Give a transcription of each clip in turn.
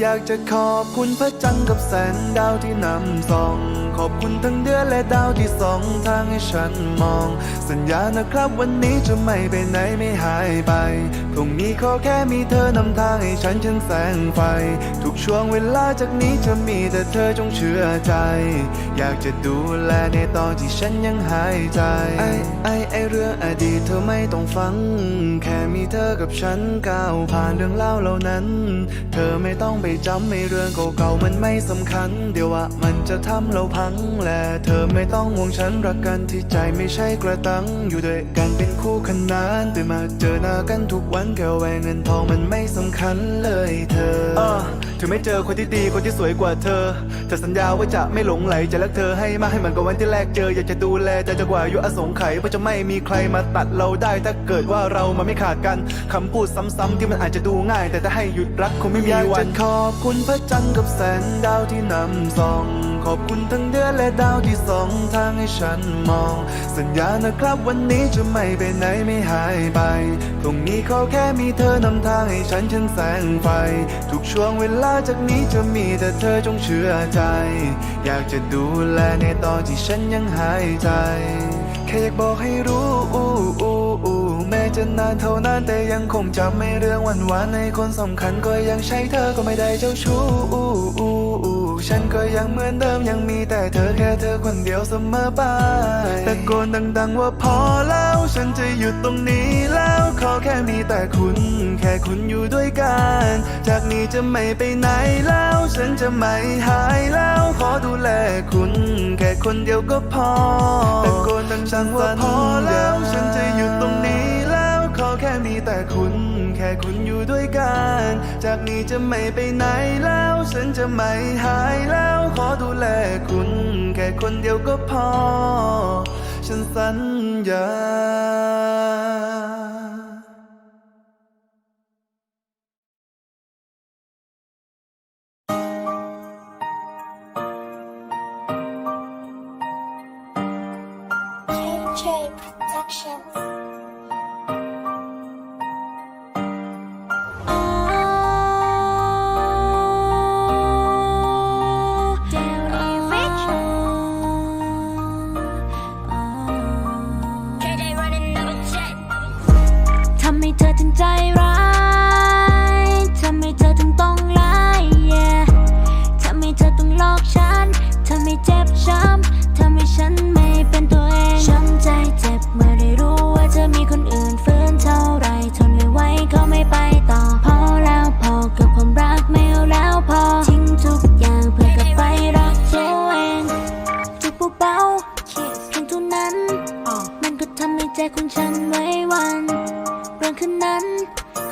อยากจะขอบคุณพระจันทร์กับแสงดาวที่นำส่อง ขอบคุณทั้งเดือนและดาวที่ส่องทางให้ฉันมอง สัญญานะครับวันนี้จะไม่ไปไหนไม่หายไป งนี้ขอแค่มีเธอนำทางให้ฉันฉันแสงไฟ ทุกช่วงเวลาจากนี้จะมีแต่เธอจงเชื่อใจ อยากจะดูแลในตอนที่ฉันยังหายใจ ไอ้ไอ้ไอเรื่องอดีตเธอไม่ต้องฟัง แค่มีเธอกับฉันก้าวผ่านเรื่องเล่าเหล่านั้น เธอไม่ต้องไปจำไม่เรื่องเก่าๆมันไม่สำคัญ เดี๋ยวว่ามันจะทำเราพังและเธอไม่ต้องห่วงฉันรักกันที่ใจไม่ใช่กระตังอยู่ด้วยกันเป็นคู่ขนานตื่นมาเจอหน้ากันทุกวันแค่แหวงเงินทองมันไม่สำคัญเลยเธอถึงไม่เจอคนที่ดีคนที่สวยกว่าเธอเธอสัญญาว่าจะไม่หลงไหลจะรักเธอให้มากให้เหมือนกับวันที่แรกเจอ อยากจะดูแลแต่จะกว่าอายุอสงไขยเพราะจะไม่มีใครมาตัดเราได้ถ้าเกิดว่าเรามาไม่ขาดกันคำพูดซ้ำๆที่มันอาจจะดูง่าย แต่ถ้าให้หยุดรักคงไม่มีวันขอบคุณพระจันทร์กับแสงดาวที่นำส่อง ขอบคุณทั้งเดือนและดาวที่สองทางให้ฉันมอง สัญญานะครับวันนี้จะไม่ไปไหนไม่หายไปตรงนี้ขอแค่มีเธอนำทางให้ฉันฉันแสงไฟ ทุกช่วงเวลาจากนี้จะมีแต่เธอจงเชื่อใจ อยากจะดูแลในตอนที่ฉันยังหายใจ แค่อยากบอกให้รู้อู้อู้อู้แม้จะนานเท่านานแต่ยังคงจำไม่เรื่องหวานวานๆในคนสำคัญก็ยังใช่เธอก็ไม่ได้เจ้าชู้อู้อู้อู้ ฉันก็ยังเหมือนเดิมยังมีแต่เธอแค่เธอคนเดียวเสมอไปตะโกนดัง ๆ ว่าพอแล้ว ฉันจะหยุดตรงนี้แล้วขอแค่มีแต่คุณ แค่คุณอยู่ด้วยกัน จากนี้จะไม่ไปไหนแล้ว ฉันจะไม่หายแล้ว ขอดูแลคุณ แค่คนเดียวก็พอตะโกนดังๆว่าพอแล้ว ฉันจะหยุดตรงนี้แล้ว ขอแค่มีแต่คุณ แค่คุณอยู่ด้วยกัน จากนี้จะไม่ไปไหนแล้ว ฉันจะไม่หายแล้ว ขอดูแลคุณ แค่คนเดียวก็พอ ฉันสัญญาำทำให้ฉัน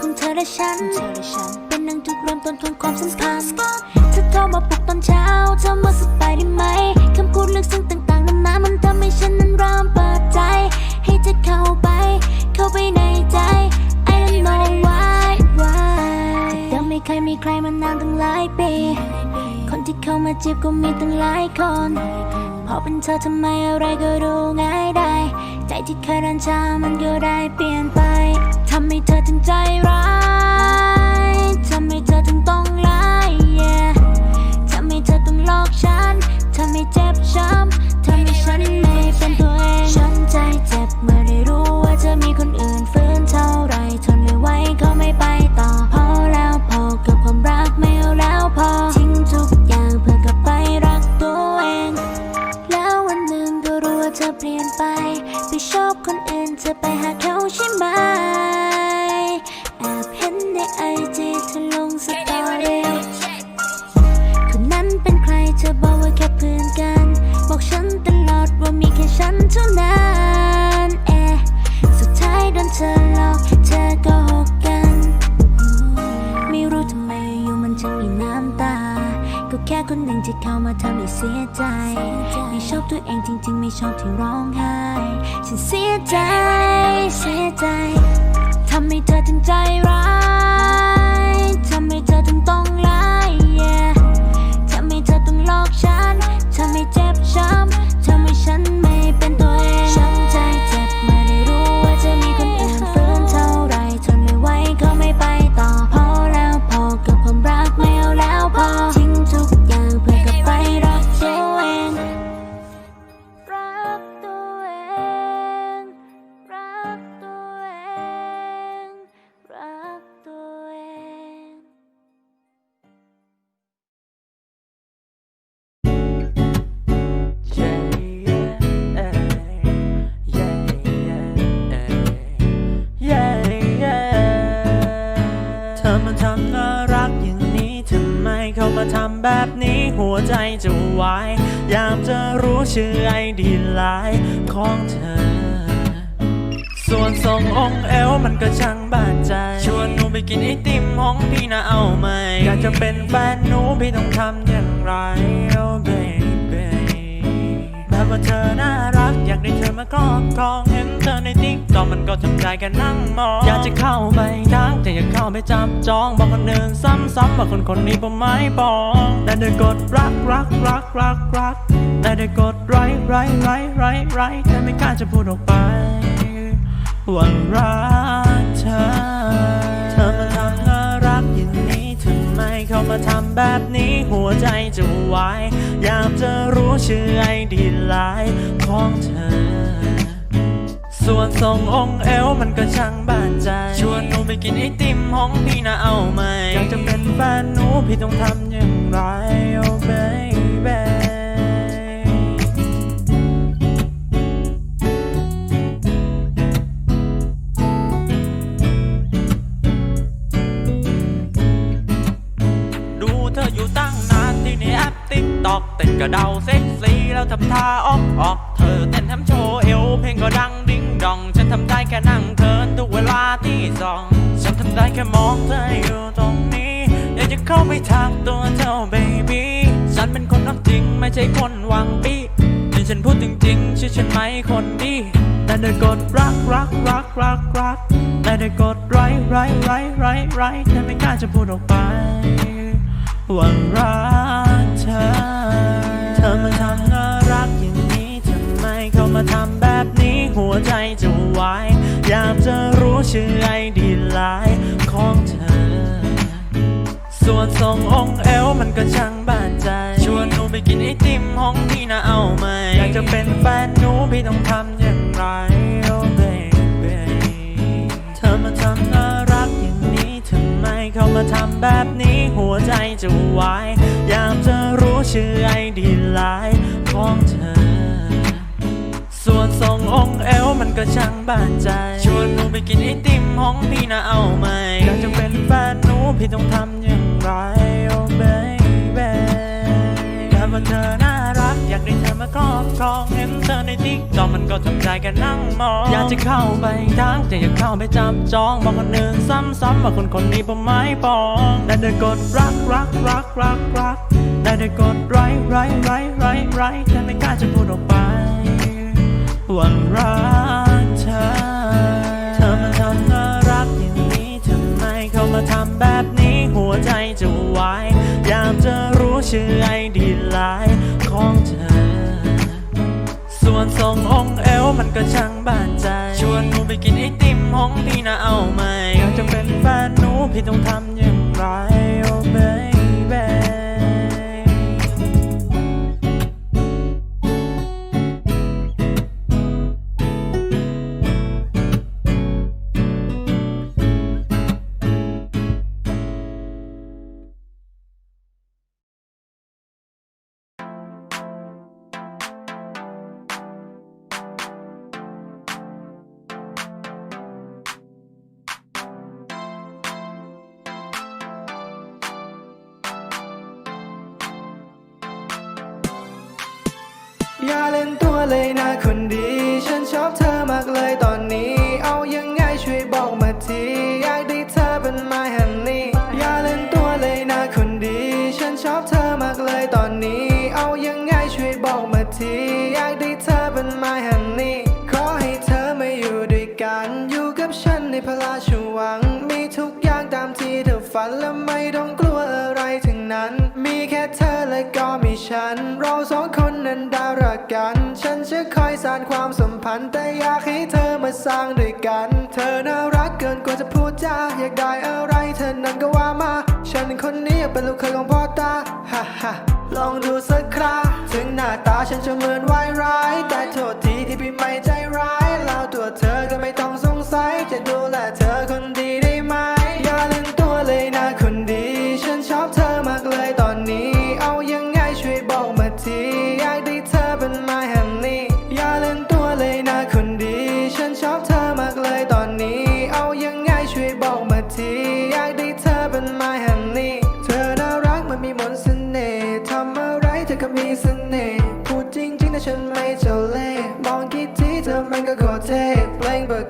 ของเธอและฉัน เป็นนังจุดเริ่มต้นของความสัมพันธ์เธอโทรมาปลุกตอนเช้าเธอมาสบายได้ไหมคำพูดลึกซึ้งต่างๆนั้นนะมันทำให้ฉันนั้นเริ่มเปิดใจ ให้เธอเข้าไป เข้าไปในใจ I don't know why why จากเดิมไม่เคยมีใครมานานตั้งหลายปี คนที่เข้ามาจีบก็มีตั้งหลายคนพอเป็นเธอทำไมอะไรก็ดูง่ายได้ ใจที่เคยรันชามันก็ได้เปลี่ยนไปทำให้เธอถึงใจร้ายทำให้เธอถึงต้องร้าย yeah ทำให้เธอต้องหลอกฉันทำให้เจ็บช้ำทำให้ฉันไม่เป็นตัวเอง ฉันใจเจ็บเมื่อได้รู้ว่าเธอมีคนอื่นฝืนเท่าไรทนไม่ไหว ตัวเองจริง ๆ ไม่ชอบที่ร้องไห้ ฉันเสียใจ เสียใจ ทำให้เธอถึงใจ ทำแบบนี้หัวใจจะวายยามจะรู้ชื่อไอดีไลน์ของเธอ ส่วนทรงองค์เอวมันก็ช่างบาดใจ ชวนหนูไปกินไอติมห้องพี่นะเอาไหม อยากจะเป็นแฟนหนูพี่ต้องทำอย่างไร oh baby มาครอบครองเห็นเธอในติ๊กตอกมันก็ทำใจกันนั่งมอง อยากจะเข้าไปทักแต่อยากเข้าไปจับจองบอกคนอื่นซ้ำๆว่าคนคนนี้ผมไม่ปอง แต่เธอกดรักรักรักรักรัก แต่เธอกดไรไรไรไรไรแต่ไม่กล้าจะพูดออกไปว่ารักเธอเธอมาทำน่ารักอย่างนี้ทำไมเขามาทำแบบนี้หัวใจจะวาย อยากจะรู้ชื่อไอดีไลน์ของเธอ ส่วนทรงองค์เอวมันก็ช่างบาดใจ ชวนหนูไปกินไอติมห้องพี่นะเอาไหมอยากจะเป็นแฟนหนูพี่ต้องทำอย่างไร oh baby ดูเธออยู่ตั้งนานที่ในแอปติ๊กตอกเต้นกระเดาเซ็กซี่แล้วทำท่าออกออก ค่นั่งเทินทุกเวลาที่สองฉันทำได้แค่มองเธออยู่ตรงนี้ อยากจะเข้าไปทางตัวเธอ baby ฉันเป็นคนรักจริงไม่ใช่คนหวังปีนี่ฉันพูดจริงๆเชื่อฉันไหมคนดีแต่ได้กดรักรักรักรักรักแต่ได้กดไร้ไร้ไร้ไร้ไรแต่ไม่กล้าจะพูดออกไปว่ารัก ก็ช่างบาดใจ ชวนหนูไปกินไอติมห้องพี่นะเอาไหม อยากจะเป็นแฟนหนูพี่ต้องทำอย่างไร oh baby เธอมาทำน่ารักอย่างนี้ทำไมเขามาทำแบบนี้หัวใจจะวาย อยากจะรู้ชื่อไอดีไลน์ของเธอ ส่วนทรงองค์เอวมันก็ช่างบาดใจ ชวนหนูไปกินไอติมห้องพี่นะเอาไหม อยากจะเป็นแฟนหนูพี่ต้องทำอย่างไร oh baby แบบ ว่าเธอน่ารัก อยากได้เธอมาครอบครองเห็นเธอในติ๊กต็อกมันก็ทำใจกันนั่งมองอยากจะเข้าไปทักแต่อยากเข้าไปจับจองบอกคนอื่นซ้ำๆว่าคนคนนี้ผมไม่ปองแต่เธอกดรักรักรักรักรักแต่เธอกดไรไรไรไรไรแต่ไม่กล้าจะพูดออกไปว่ารักเธอ เธอมาทำน่ารักอย่างนี้ทำไมเขามาทำแบบนี้หัวใจจะวายอยากจะรู้ชื่อไอดี ก็ช่างบาดใจ ชวนหนูไปกินไอติมห้องพี่นะเอาไหมอยากจะเป็นแฟนหนูพี่ต้องทำอย่าง เลยนะคนดี ฉันชอบเธอมากเลยตอนนี้ เอายังไงช่วยบอกมาที อยากได้เธอเป็น my honey อย่าเล่นตัวเลยนะคนดี ฉันชอบเธอมากเลยตอนนี้ เอายังไงช่วยบอกมาที อยากได้เธอเป็น my honey ขอให้เธอมาอยู่ด้วยกัน อยู่กับฉันในพระราชวัง มีทุกอย่างตามที่เธอฝันและไม่ต้อง ฉัน เราสองคนนั้นด้รักกัน ฉันจะคอยสานความสัมพันธ์ แต่อยากให้เธอมาสร้างด้วยกัน เธอน่ารักเกินกว่าจะพูดจาอยากได้อะไรเธอนั้นก็ว่ามา ฉันคนนี้อยากเป็นลูกเคยของพ่อตาฮ่าฮ่าลองดูสักคราถึงหน้าตาฉันจะเหมือนวายร้าย แต่โทษทีที่พี่ไม่ใจร้าย แล้วตัวเธอก็ไม่ต้องสงสัยจะดูแลเธอ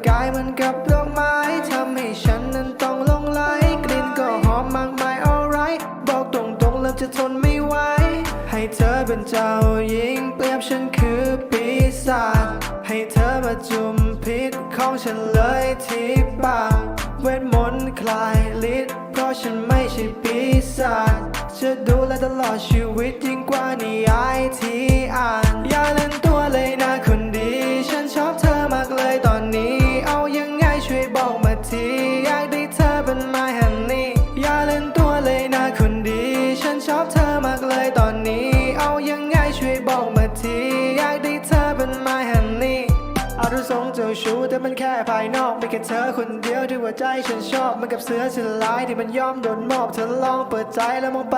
กายเหมันกับดอกไม้ทำให้ฉันนั้นต้องลงไหลกลิ่นก็หอมมากมาย alright บอกตรงๆแล้วจะทนไม่ไหว ให้เธอเป็นเจ้าหญิงเปรียบฉันคือปีศาจให้เธอมาจุ่มพิษของฉันเลยที่ปากเวทมนต์คลายฤทธิ์เพราะฉันไม่ใช่ปีศาจจะดูแลตลอดชีวิตยิ่งกว่านิยายที่อ่าน อย่าเล่นตัวเลยนะคน ชู้แต่มันแค่ภายนอกไม่แค่เธอคนเดียวที่หัวใจฉันชอบมันกับเสือสลายที่มันยอมโดนมอบเธอลองเปิดใจแล้วมองไป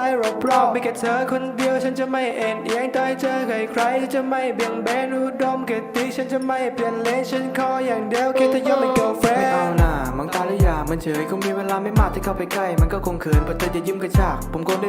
รอบๆไม่แค่เธอคนเดียวฉันจะไม่เอ็นเอียงต่อยเจอใครใครๆฉันจะไม่เบี่ยงเบนอุดมกติฉันจะไม่เปลี่ยนเลนฉันขออย่างเดียวแค่เธอยอมเป็น girlfriend ไม่เอาหน่ามองตาแล้วอยามันเฉยคงมีเวลาไม่มากที่เข้าไปใกล้มันก็คงเขินพราะเธอจะยิ้มกระชากผมคงได้